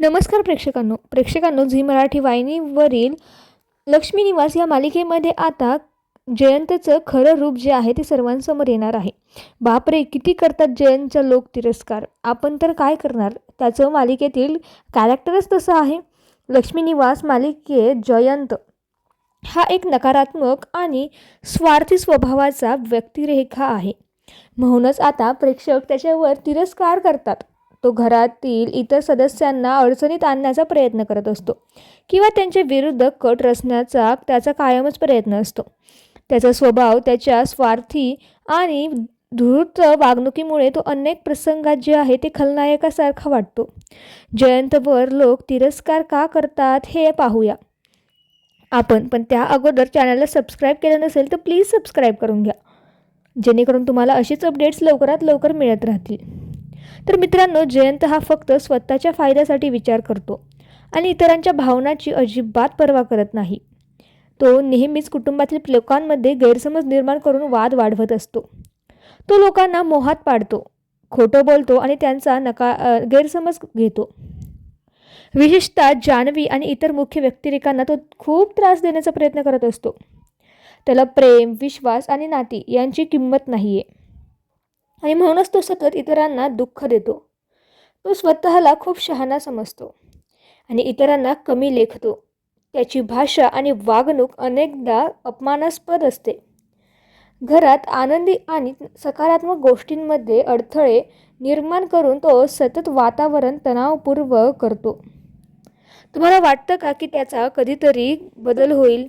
नमस्कार प्रेक्षकांनो. प्रेक्षकांनो झी मराठी वाहिनीवरील लक्ष्मी निवास या मालिकेमध्ये आता जयंतचं खरं रूप जे आहे ते सर्वांसमोर येणार आहे. बापरे किती करतात जयंतचा लोक तिरस्कार आपण तर काय करणार? त्याचं मालिकेतील कॅरेक्टरच तसं आहे. लक्ष्मी निवास मालिकेत जयंत. हा एक नकारात्मक आणि स्वार्थी स्वभावाचा व्यक्तिरेखा आहे. म्हणूनच आता प्रेक्षक त्याच्यावर तिरस्कार करतात. तो घरातील इतर सदस्यांना अडचणीत आणण्याचा प्रयत्न करत असतो किंवा त्यांच्या विरुद्ध कट रचण्याचा त्याचा कायमच प्रयत्न असतो. त्याचा स्वभाव त्याच्या स्वार्थी आणि धूर्त वागणुकीमुळे तो अनेक प्रसंगात जे आहे ते खलनायकासारखा वाटतो. जयंतवर लोक तिरस्कार का करतात हे पाहूया. आपण पण त्या अगोदर चॅनलला सबस्क्राईब केलं नसेल तर प्लीज सबस्क्राईब करून घ्या. जेणेकरून तुम्हाला अशीच अपडेट्स लवकरात लवकर मिळत राहतील. तर मित्रांनो जयंत हा फक्त स्वतःच्या फायद्यासाठी विचार करतो आणि इतरांच्या भावनाची अजिबात पर्वा करत नाही. तो नेहमीच कुटुंबातील लोकांमध्ये गैरसमज निर्माण करून वाद वाढवत असतो. तो लोकांना मोहात पाडतो खोटं बोलतो आणि त्यांचा नका गैरसमज घेतो. विशेषतः जान्हवी आणि इतर मुख्य व्यक्तिरेखांना तो खूप त्रास देण्याचा प्रयत्न करत असतो. त्याला प्रेम विश्वास आणि नाती यांची किंमत नाही आहे आणि म्हणूनच तो सतत इतरांना दुःख देतो. तो स्वतःला खूप शहाणा समजतो आणि इतरांना कमी लेखतो. त्याची भाषा आणि वागणूक अनेकदा अपमानास्पद असते. घरात आनंदी आणि सकारात्मक गोष्टींमध्ये अडथळे निर्माण करून तो सतत वातावरण तणावपूर्व करतो. तुम्हाला वाटतं का की त्याचा कधीतरी बदल होईल?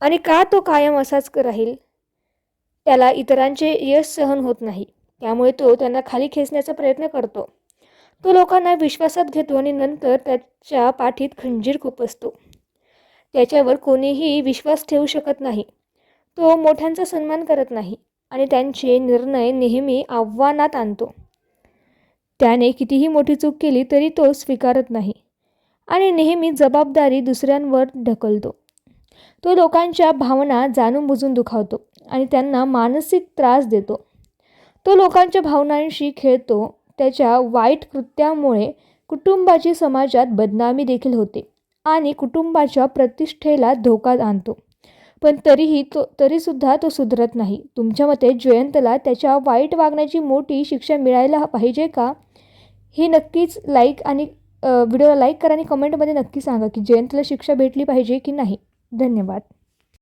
आणि का तो कायम असाच राहील? त्याला इतरांचे यश सहन होत नाही. त्यामुळे तो त्यांना खाली खेचण्याचा प्रयत्न करतो. तो लोकांना विश्वासात घेतो आणि नंतर त्याच्या पाठीत खंजीर खुपसतो. त्याच्यावर कोणीही विश्वास ठेवू शकत नाही. तो मोठ्यांचा सन्मान करत नाही आणि त्यांचे निर्णय नेहमी आव्हानात आणतो. त्याने कितीही मोठी चूक केली तरी तो स्वीकारत नाही आणि नेहमी जबाबदारी दुसऱ्यांवर ढकलतो. तो लोकांच्या भावना जाणून बुजून दुखावतो आणि त्यांना मानसिक त्रास देतो. तो लोकांच्या भावनांशी खेळतो. त्याच्या वाईट कृत्यामुळे कुटुंबाची समाजात बदनामी देखील होते आणि कुटुंबाच्या प्रतिष्ठेला धोका आणतो. पण तरीही तो तरीसुद्धा तो सुधरत नाही. तुमच्या मते जयंतला त्याच्या वाईट वागण्याची मोठी शिक्षा मिळायला पाहिजे का? हे नक्कीच लाईक आणि व्हिडिओला लाईक करा आणि कमेंटमध्ये नक्की सांगा की जयंतला शिक्षा भेटली पाहिजे की नाही. धन्यवाद.